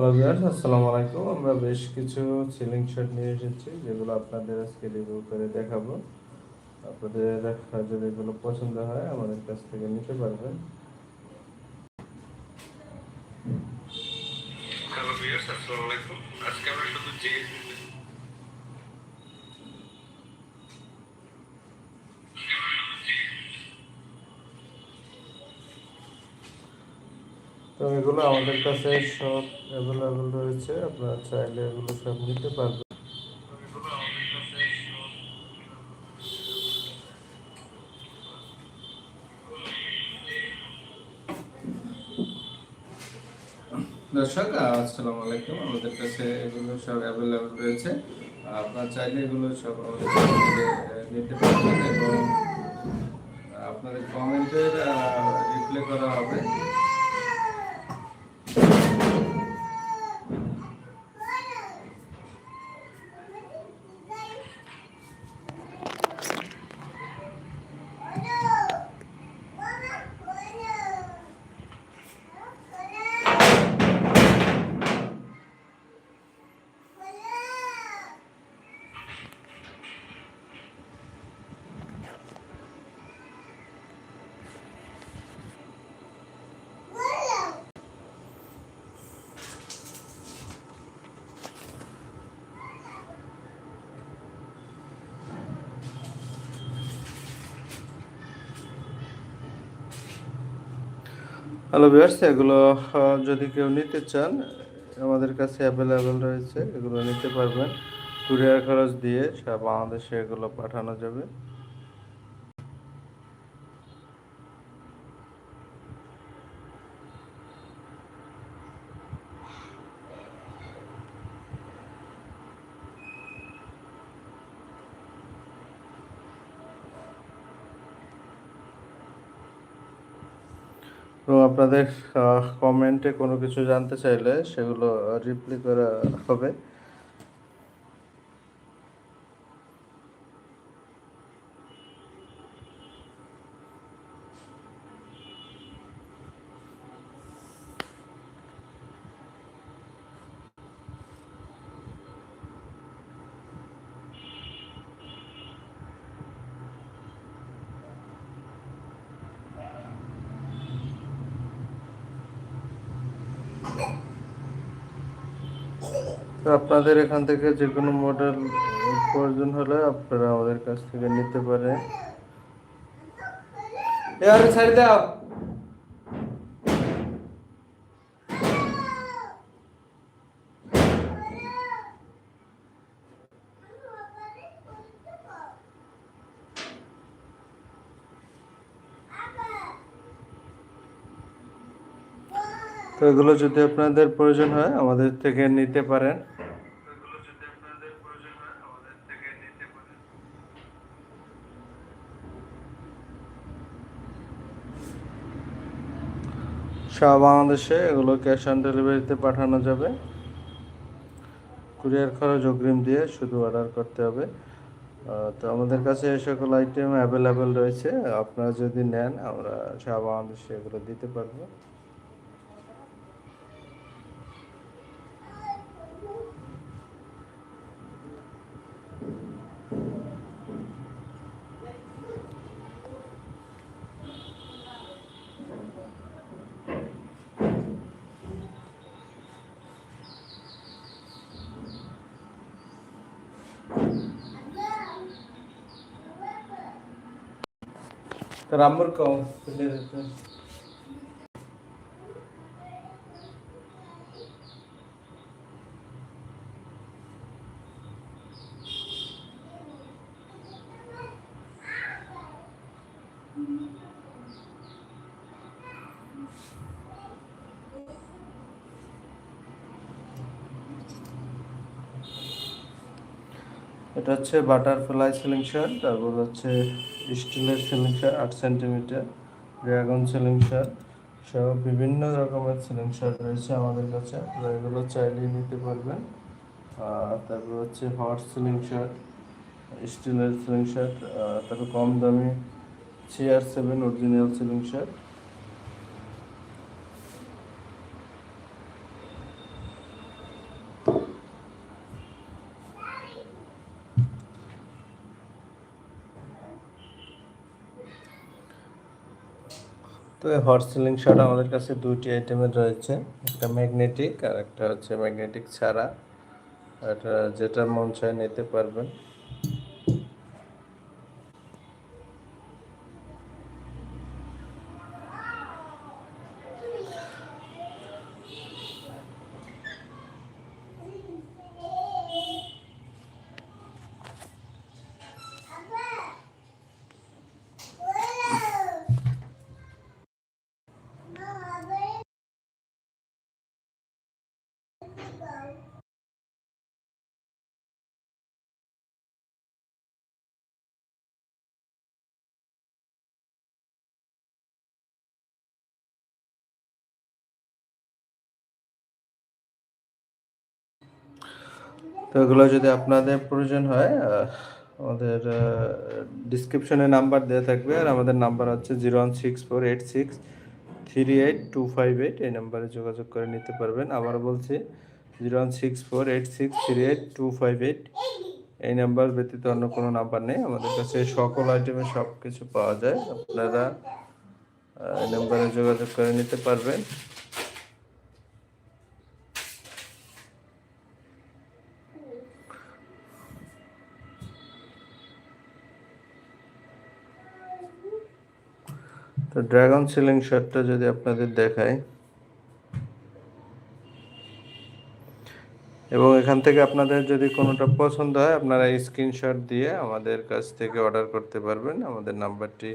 Hello viewers আসসালামু আলাইকুম আমরা বেশ কিছু সিলিং শট নিয়ে এসেছি, যেগুলো আপনাদের আজকে রিভিউ করে দেখাবো। আপনাদের যদি এগুলো পছন্দ হয়, আমাদের কাছ থেকে নিতে পারবেন। হ্যালো ভিউয়ার্স আসসালামু আলাইকুম আজকে আমরা শুধু যে তো এগুলো আমাদের কাছে সব অ্যাভেলেবেল রয়েছে, আপনারা চাইলে এগুলো সব নিতে পারবেন। দর্শক, আসসালামু আলাইকুম। আমাদের কাছে এগুলো সব অ্যাভেলেবেল রয়েছে। আপনারা চাইলে এগুলো সব নিতে পারবেন এবং আপনাদের কমেন্টের রিপ্লাই করা হবে। হ্যালো ভিউয়ার্স এগুলো যদি কেউ নিতে চান, আমাদের কাছে অ্যাভেলেবেল রয়েছে, এগুলো নিতে পারবেন। কুরিয়ার খরচ দিয়ে সারা বাংলাদেশে এগুলো পাঠানো যাবে। তো আপনাদের কমেন্টে কোনো কিছু জানতে চাইলে সেগুলো রিপ্লাই করা হবে। তো আপনাদের এখান থেকে যে কোনো মডেল প্রয়োজন হলে আপনারা আমাদের কাছ থেকে নিতে পারেন। এবারে ছাড়ি দাও। তো এগুলো যদি আপনাদের প্রয়োজন হয়, আমাদের থেকে নিতে পারেন। সারা বাংলাদেশে এগুলো ক্যাশ অন ডেলিভারিতে পাঠানো যাবে। কুরিয়ার খরচ অগ্রিম দিয়ে শুধু অর্ডার করতে হবে। তো আমাদের কাছে এই সকল আইটেম অ্যাভেলেবেল রয়েছে। আপনারা যদি নেন, আমরা সারা বাংলাদেশে এগুলো দিতে পারব। তো রাম্বর এটা হচ্ছে বাটারফ্লাই সিলিং শার্ট তারপর হচ্ছে স্টিলের সিলিং শার্ট আট সেন্টিমিটার ড্রাগন সিলিং শার্ট সহ বিভিন্ন রকমের সিলিং শার্ট রয়েছে আমাদের কাছে। আপনারা এগুলো চাইলেই নিতে পারবেন। আর তারপর হচ্ছে হট সিলিং শার্ট স্টিলের সিলিং শার্ট তারপর কম দামি CR seven original ceiling shirt তো এই হট সিলিং শার্ট আমাদের কাছে দুইটি আইটেমের রয়েছে। একটা ম্যাগনেটিক আর একটা হচ্ছে ম্যাগনেটিক ছাড়া। এটা যেটা মন চায় নিতে পারবেন। তো এগুলো যদি আপনাদের প্রয়োজন হয় আমাদের ডিসক্রিপশনে নাম্বার দেওয়া থাকবে। আর আমাদের নাম্বার হচ্ছে zero one six four eight six three eight two five eight এই নাম্বারে যোগাযোগ করে নিতে পারবেন। আবার বলছি zero one six four eight six three eight two five eight এই নাম্বার ব্যতীত অন্য কোনো নাম্বার নেই। আমাদের কাছে সকল আইটেমে সব কিছু পাওয়া যায়। আপনারা এই নাম্বারে যোগাযোগ করে নিতে পারবেন। তো ড্রাগন সিলিং শার্টটা যদি আপনাদের দেখায় এবং এখান থেকে আপনাদের যদি কোনোটা পছন্দ হয়, আপনারা স্ক্রিনশট দিয়ে আমাদের কাছ থেকে অর্ডার করতে পারবেন। আমাদের নাম্বারটি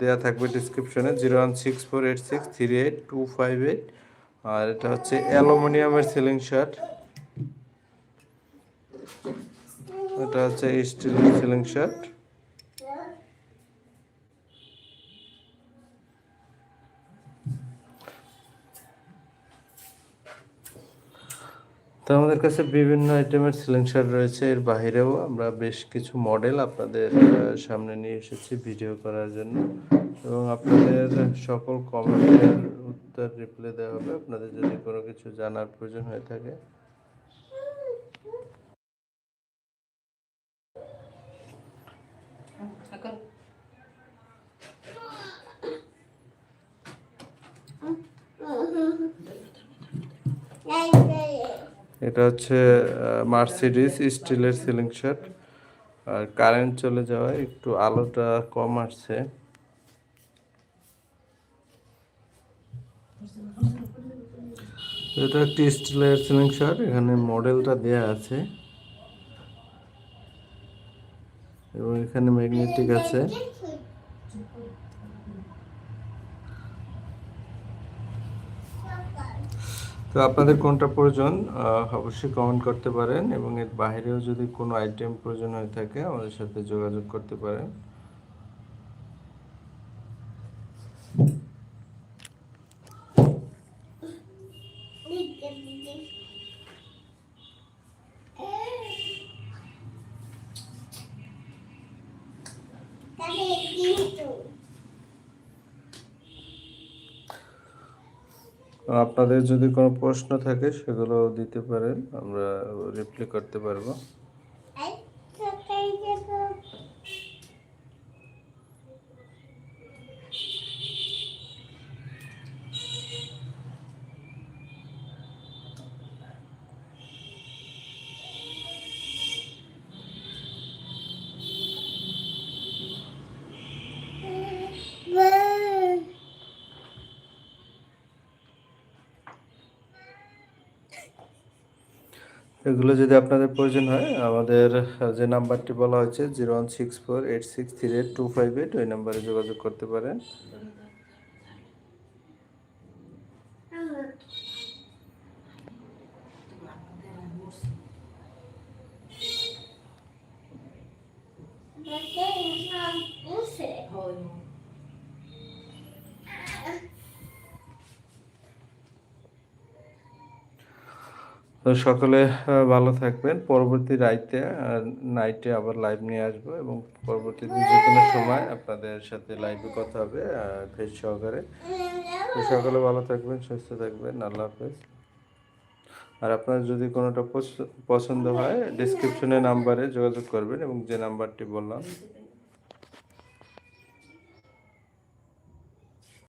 দেয়া থাকবে ডিসক্রিপশনে, zero one six four eight six three eight two five eight. আর এটা হচ্ছে অ্যালুমিনিয়ামের সিলিং শার্ট। এটা হচ্ছে স্টিলের সিলিং শার্ট। তো আমাদের কাছে বিভিন্ন আইটেমের সিলিং শার্ট রয়েছে, এর বাহিরেও আমরা বেশ কিছু মডেল আপনাদের সামনে নিয়ে এসেছি ভিডিও করার জন্য। এবং আপনাদের সকল কমেন্টের উত্তর রিপ্লাই দেওয়া হবে। আপনাদের যদি কোনো কিছু জানার প্রয়োজন হয়ে থাকে এটা হচ্ছে মার্সিডিস স্টিলের সিলিং শার্ট আর কারেন্ট চলে যাওয়ায় একটু আলোটা কম আসছে। এটা একটি স্টিলের সিলিং শার্ট এখানে মডেলটা দেয়া আছে। এবং এখানে ম্যাগনেটিক আছে। তো আপনাদের কোনটা প্রয়োজন অবশ্যই কমেন্ট করতে পারেন এবং এর বাইরেও যদি কোনো আইটেম প্রয়োজন হয়ে থাকে, আমাদের সাথে যোগাযোগ করতে পারেন। আপনাদের যদি কোনো প্রশ্ন থাকে সেগুলো দিতে পারেন আমরা রিপ্লাই করতে পারব। এগুলো যদি আপনাদের প্রয়োজন হয়, আমাদের যে নাম্বারটি বলা হয়েছে, zero one six four eight six three eight two five eight, ওই নাম্বারে যোগাযোগ করতে পারেন। তো সকলে ভালো থাকবেন। পরবর্তী রাইতে নাইটে আবার লাইভ নিয়ে আসব এবং পরবর্তীতে যে কোনো সময় আপনাদের সাথে লাইভে কথা হবে ফেস সহকারে। তো সকলে ভালো থাকবেন, সুস্থ থাকবেন। আল্লাহ হাফেজ। আর আপনার যদি কোনোটা পছ- পছন্দ হয় ডিসক্রিপশনে নাম্বারে যোগাযোগ করবেন এবং যে নাম্বারটি বললাম